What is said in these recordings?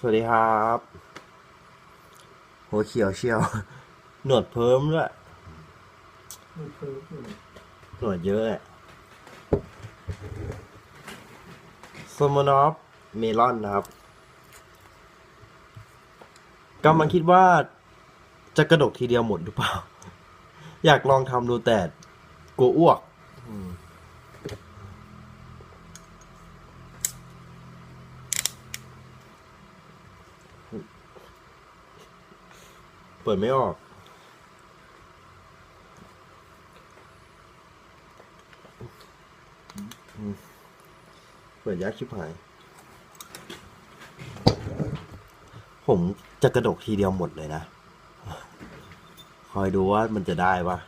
สวัสดีครับ หัวเขียวเชียว หนวดเพิ่มด้วยมือถืออยู่หนวดเยอะอะสมอนอฟเมลอนนะครับกำลังคิดว่าจะกระดกทีเดียวหมดหรือเปล่า อยากลองทำดูแต่กลัวอ้วก อืม เปิดไม่ออก เปิดยากชิบหาย ผมจะกระดกทีเดียวหมดเลยนะ คอยดูว่ามันจะได้ปะ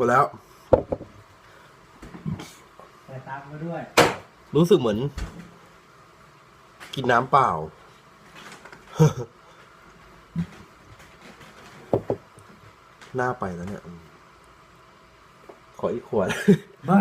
มดแล้ว ใส่ตามมาด้วย รู้สึกเหมือน กินน้ำเปล่า หน้าไปแล้วเนี่ยอืมขออีกขวด ไม่